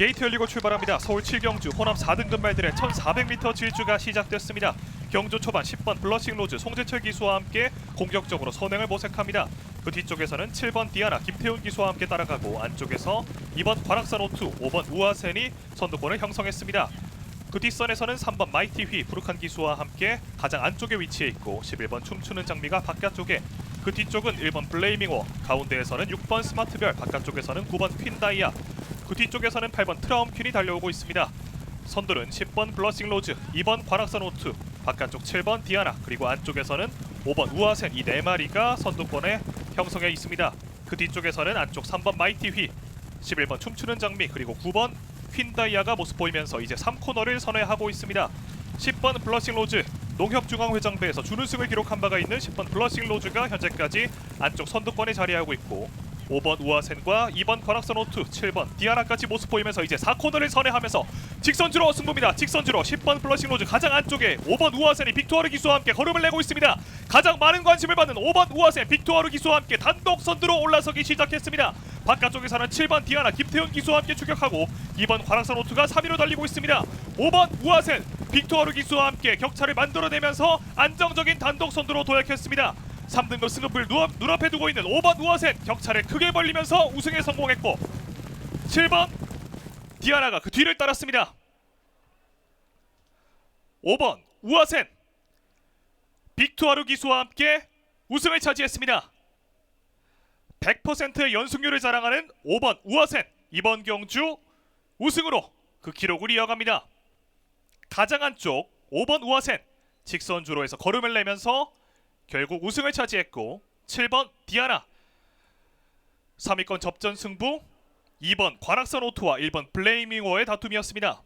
게이트 열리고 출발합니다. 서울 7경주 호남 4등급 말들의 1400m 질주가 시작됐습니다. 경주 초반 10번 블러싱 로즈 송재철 기수와 함께 공격적으로 선행을 모색합니다. 그 뒤쪽에서는 7번 디아나 김태훈 기수와 함께 따라가고 안쪽에서 2번 관악산 오투 5번 우아센이 선두권을 형성했습니다. 그 뒷선에서는 3번 마이티 휘 부룩한 기수와 함께 가장 안쪽에 위치해 있고 11번 춤추는 장미가 바깥쪽에 그 뒤쪽은 1번 블레이밍워 가운데에서는 6번 스마트별 바깥쪽에서는 9번 퀸다이아 그 뒤쪽에서는 8번 트라움 퀸이 달려오고 있습니다. 선두는 10번 블러싱 로즈 2번 관악산 오투 바깥쪽 7번 디아나 그리고 안쪽에서는 5번 우아센 이 네 마리가 선두권에 형성해 있습니다. 그 뒤쪽에서는 안쪽 3번 마이티 휘 11번 춤추는 장미 그리고 9번 퀸다이아가 모습 보이면서 이제 3코너를 선회하고 있습니다. 10번 블러싱 로즈 농협중앙회장배에서 준우승을 기록한 바가 있는 10번 블러싱 로즈가 현재까지 안쪽 선두권에 자리하고 있고 5번 우아센과 2번 관악선 오투 7번 디아나까지 모습 보이면서 이제 4코너를 선회하면서 직선주로 승부입니다. 직선주로 10번 블러싱 로즈 가장 안쪽에 5번 우아센이 빅토르 기수와 함께 걸음을 내고 있습니다. 가장 많은 관심을 받는 5번 우아센 빅토르 기수와 함께 단독 선두로 올라서기 시작했습니다. 바깥쪽에서는 7번 디아나 김태훈 기수와 함께 추격하고 2번 관악선 오투가 3위로 달리고 있습니다. 5번 우아센 빅토르 기수와 함께 격차를 만들어내면서 안정적인 단독 선두로 도약했습니다. 3등급 승급을 눈앞, 눈앞 에 두고 있는 5번 우아센 격차를 크게 벌리면서 우승에 성공했고 7번 디아나가 그 뒤를 따랐습니다. 5번 우아센 빅투아르 기수와 함께 우승을 차지했습니다. 100%의 연승률을 자랑하는 5번 우아센 이번 경주 우승으로 그 기록을 이어갑니다. 가장 안쪽 5번 우아센 직선주로에서 걸음을 내면서 결국 우승을 차지했고 7번 디아나 3위권 접전 승부 2번 관악산 오토와 1번 블레이밍워의 다툼이었습니다.